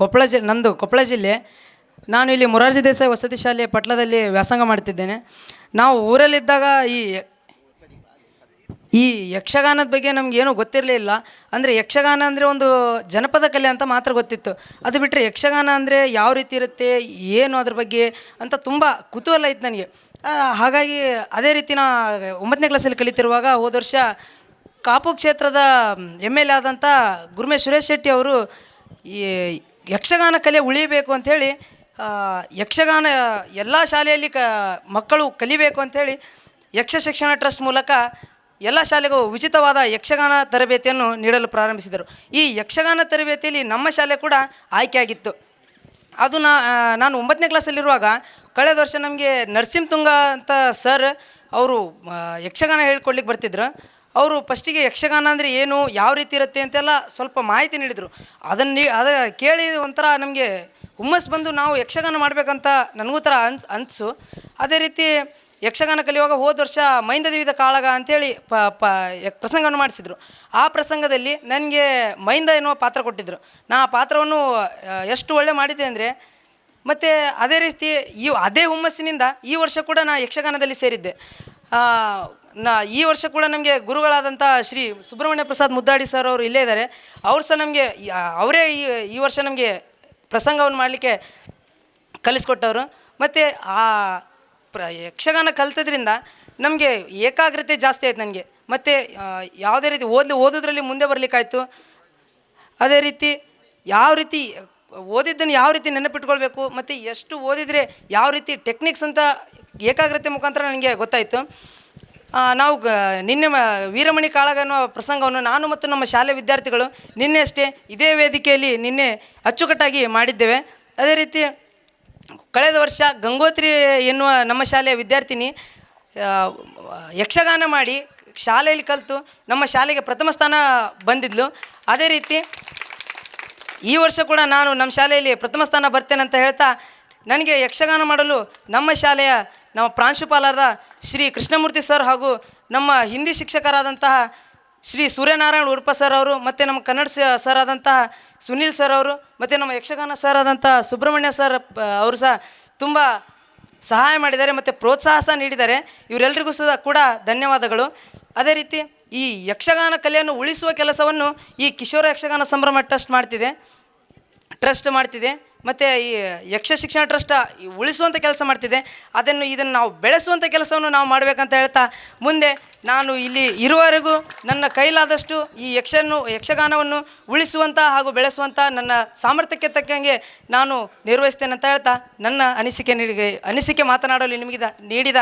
Koppal G ನಮ್ಮದು ಕೊಪ್ಪಳ ಜಿಲ್ಲೆ. ನಾನು ಇಲ್ಲಿ ಮೊರಾರ್ಜಿ ದೇಸಾಯಿ ವಸತಿ ಶಾಲೆ ಪಟ್ಲದಲ್ಲಿ ವ್ಯಾಸಂಗ ಮಾಡ್ತಿದ್ದೇನೆ. ನಾವು ಊರಲ್ಲಿದ್ದಾಗ ಈ ಈ ಯಕ್ಷಗಾನದ ಬಗ್ಗೆ ನಮಗೇನು ಗೊತ್ತಿರಲಿಲ್ಲ. ಅಂದರೆ ಯಕ್ಷಗಾನ ಅಂದರೆ ಒಂದು ಜನಪದ ಕಲೆ ಅಂತ ಮಾತ್ರ ಗೊತ್ತಿತ್ತು. ಅದು ಬಿಟ್ಟರೆ ಯಕ್ಷಗಾನ ಅಂದರೆ ಯಾವ ರೀತಿ ಇರುತ್ತೆ, ಏನು ಅದ್ರ ಬಗ್ಗೆ ಅಂತ ತುಂಬ ಕುತೂಹಲ ಇತ್ತು ನನಗೆ. ಹಾಗಾಗಿ ಅದೇ ರೀತಿ ನಾ ಒಂಬತ್ತನೇ ಕ್ಲಾಸಲ್ಲಿ ಕಲಿತಿರುವಾಗ ಹೋದ ವರ್ಷ ಕಾಪು ಕ್ಷೇತ್ರದ ಎಂ ಎಲ್ ಎ ಆದಂಥ ಗುರುಮೆ ಸುರೇಶ್ ಶೆಟ್ಟಿ ಅವರು ಈ ಯಕ್ಷಗಾನ ಕಲೆ ಉಳಿಬೇಕು ಅಂಥೇಳಿ ಯಕ್ಷಗಾನ ಎಲ್ಲ ಶಾಲೆಯಲ್ಲಿ ಕ, ಮಕ್ಕಳು ಕಲಿಬೇಕು ಅಂಥೇಳಿ ಯಕ್ಷ ಶಿಕ್ಷಣ ಟ್ರಸ್ಟ್ ಮೂಲಕ ಎಲ್ಲ ಶಾಲೆಗೂ ಉಚಿತವಾದ ಯಕ್ಷಗಾನ ತರಬೇತಿಯನ್ನು ನೀಡಲು ಪ್ರಾರಂಭಿಸಿದರು. ಈ ಯಕ್ಷಗಾನ ತರಬೇತಿಯಲ್ಲಿ ನಮ್ಮ ಶಾಲೆ ಕೂಡ ಆಯ್ಕೆಯಾಗಿತ್ತು. ಅದು ನಾ ನಾನು ಒಂಬತ್ತನೇ ಕ್ಲಾಸಲ್ಲಿರುವಾಗ ಕಳೆದ ವರ್ಷ ನಮಗೆ ನರಸಿಂಹತುಂಗ ಅಂತ ಸರ್ ಅವರು ಯಕ್ಷಗಾನ ಹೇಳ್ಕೊಡ್ಲಿಕ್ಕೆ ಬರ್ತಿದ್ರು. ಅವರು ಫಸ್ಟಿಗೆ ಯಕ್ಷಗಾನ ಅಂದರೆ ಏನು, ಯಾವ ರೀತಿ ಇರುತ್ತೆ ಅಂತೆಲ್ಲ ಸ್ವಲ್ಪ ಮಾಹಿತಿ ನೀಡಿದರು. ಅದನ್ನು ಅದ ಕೇಳಿ ಒಂಥರ ನಮಗೆ ಹುಮ್ಮಸ್ ಬಂದು ನಾವು ಯಕ್ಷಗಾನ ಮಾಡಬೇಕಂತ ನನಗೂ ಥರ ಅನ್ಸ್, ಅನಿಸು. ಅದೇ ರೀತಿ ಯಕ್ಷಗಾನ ಕಲಿಯುವಾಗ ಹೋದ ವರ್ಷ ಮೈಂದದೇವಿದ ಕಾಳಗ ಅಂತೇಳಿ ಪ ಪ ಪ್ರಸಂಗವನ್ನು ಮಾಡಿಸಿದರು. ಆ ಪ್ರಸಂಗದಲ್ಲಿ ನನಗೆ ಮೈಂದ ಎನ್ನುವ ಪಾತ್ರ ಕೊಟ್ಟಿದ್ದರು ನಾ ಆ ಪಾತ್ರವನ್ನು ಎಷ್ಟು ಒಳ್ಳೆ ಮಾಡಿದ್ದೆ ಅಂದರೆ, ಮತ್ತು ಅದೇ ರೀತಿ ಈ, ಅದೇ ಹುಮ್ಮಸ್ಸಿನಿಂದ ಈ ವರ್ಷ ಕೂಡ ನಾ ಯಕ್ಷಗಾನದಲ್ಲಿ ಸೇರಿದ್ದೆ. ನಾ, ಈ ವರ್ಷ ಕೂಡ ನಮಗೆ ಗುರುಗಳಾದಂಥ ಶ್ರೀ ಸುಬ್ರಹ್ಮಣ್ಯ ಪ್ರಸಾದ್ ಮುದ್ದಾಡಿ ಸರ್ ಅವರು ಇಲ್ಲೇ ಇದ್ದಾರೆ ಅವ್ರು ಸಹ ನಮಗೆ ಅವರೇ ಈ ಈ ವರ್ಷ ನಮಗೆ ಪ್ರಸಂಗವನ್ನು ಮಾಡಲಿಕ್ಕೆ ಕಲಿಸ್ಕೊಟ್ಟವರು. ಮತ್ತು ಆ ಪ್ರ, ಯಕ್ಷಗಾನ ಕಲ್ತದ್ರಿಂದ ನಮಗೆ ಏಕಾಗ್ರತೆ ಜಾಸ್ತಿ ಆಯ್ತು ನನಗೆ. ಮತ್ತು ಯಾವುದೇ ರೀತಿ ಓದಲಿ, ಓದೋದ್ರಲ್ಲಿ ಮುಂದೆ ಬರಲಿಕ್ಕಾಯ್ತು. ಅದೇ ರೀತಿ ಯಾವ ರೀತಿ, ಓದಿದ್ದನ್ನು ಯಾವ ರೀತಿ ನೆನಪಿಟ್ಕೊಳ್ಬೇಕು, ಮತ್ತು ಎಷ್ಟು ಓದಿದರೆ ಯಾವ ರೀತಿ ಟೆಕ್ನಿಕ್ಸ್ ಅಂತ ಏಕಾಗ್ರತೆ ಮುಖಾಂತರ ನನಗೆ ಗೊತ್ತಾಯಿತು. ನಾವು ಗ, ನಿನ್ನೆ ವೀರಮಣಿ ಕಾಳಗ ಅನ್ನೋ ಪ್ರಸಂಗವನ್ನು ನಾನು ಮತ್ತು ನಮ್ಮ ಶಾಲೆ ವಿದ್ಯಾರ್ಥಿಗಳು ನಿನ್ನೆ ಅಷ್ಟೇ ಇದೇ ವೇದಿಕೆಯಲ್ಲಿ ನಿನ್ನೆ ಅಚ್ಚುಕಟ್ಟಾಗಿ ಮಾಡಿದ್ದೇವೆ. ಅದೇ ರೀತಿ ಕಳೆದ ವರ್ಷ ಗಂಗೋತ್ರಿ ಎನ್ನುವ ನಮ್ಮ ಶಾಲೆಯ ವಿದ್ಯಾರ್ಥಿನಿ ಯಕ್ಷಗಾನ ಮಾಡಿ ಶಾಲೆಯಲ್ಲಿ ಕಲಿತು ನಮ್ಮ ಶಾಲೆಗೆ ಪ್ರಥಮ ಸ್ಥಾನ ಬಂದಿದ್ಲು. ಅದೇ ರೀತಿ ಈ ವರ್ಷ ಕೂಡ ನಾನು ನಮ್ಮ ಶಾಲೆಯಲ್ಲಿ ಪ್ರಥಮ ಸ್ಥಾನ ಬರ್ತೇನೆ ಅಂತ ಹೇಳ್ತಾ ನನಗೆ ಯಕ್ಷಗಾನ ಮಾಡಲು ನಮ್ಮ ಶಾಲೆಯ ನಮ್ಮ ಪ್ರಾಂಶುಪಾಲರಾದ ಶ್ರೀ ಕೃಷ್ಣಮೂರ್ತಿ ಸರ್ ಹಾಗೂ ನಮ್ಮ ಹಿಂದಿ ಶಿಕ್ಷಕರಾದಂತಹ ಶ್ರೀ ಸೂರ್ಯನಾರಾಯಣ ಉರ್ಪ ಸರ್ ಅವರು ಮತ್ತು ನಮ್ಮ ಕನ್ನಡ ಸರ್ ಆದಂತಹ ಸುನೀಲ್ ಸರ್ ಅವರು ಮತ್ತು ನಮ್ಮ ಯಕ್ಷಗಾನ ಸರ್ ಆದಂತಹ ಸುಬ್ರಹ್ಮಣ್ಯ ಸರ್ ಅವರು ಸಹ ತುಂಬ ಸಹಾಯ ಮಾಡಿದ್ದಾರೆ ಮತ್ತು ಪ್ರೋತ್ಸಾಹ ಸಹ ನೀಡಿದ್ದಾರೆ. ಇವರೆಲ್ಲರಿಗೂ ಸಹ ಕೂಡ ಧನ್ಯವಾದಗಳು. ಅದೇ ರೀತಿ ಈ ಯಕ್ಷಗಾನ ಕಲೆಯನ್ನು ಉಳಿಸುವ ಕೆಲಸವನ್ನು ಈ ಕಿಶೋರ ಯಕ್ಷಗಾನ ಸಂಭ್ರಮ ಟ್ರಸ್ಟ್ ಮಾಡ್ತಿದೆ. ಟ್ರಸ್ಟ್ ಮಾಡ್ತಿದೆ. ಮತ್ತು ಈ ಯಕ್ಷ ಶಿಕ್ಷಣ ಟ್ರಸ್ಟ್ ಉಳಿಸುವಂಥ ಕೆಲಸ ಮಾಡ್ತಿದೆ. ಅದನ್ನು ಇದನ್ನು ನಾವು ಬೆಳೆಸುವಂಥ ಕೆಲಸವನ್ನು ನಾವು ಮಾಡಬೇಕಂತ ಹೇಳ್ತಾ ಮುಂದೆ ನಾನು ಇಲ್ಲಿ ಇರುವವರೆಗೂ ನನ್ನ ಕೈಲಾದಷ್ಟು ಈ ಯಕ್ಷನ್ನು, ಯಕ್ಷಗಾನವನ್ನು ಉಳಿಸುವಂಥ ಹಾಗೂ ಬೆಳೆಸುವಂಥ ನನ್ನ ಸಾಮರ್ಥ್ಯಕ್ಕೆ ತಕ್ಕಂಗೆ ನಾನು ನಿರ್ವಹಿಸ್ತೇನೆ ಅಂತ ಹೇಳ್ತಾ ನನ್ನ ಅನಿಸಿಕೆ ನೀಡಿ ಅನಿಸಿಕೆ ಮಾತನಾಡಲು ನಿಮಗಿದ, ನೀಡಿದ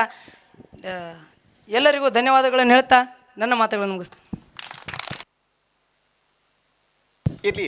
ಎಲ್ಲರಿಗೂ ಧನ್ಯವಾದಗಳನ್ನು ಹೇಳ್ತಾ ನನ್ನ ಮಾತುಗಳನ್ನು ಮುಗಿಸ್ತೇನೆ. ಇರ್ಲಿ.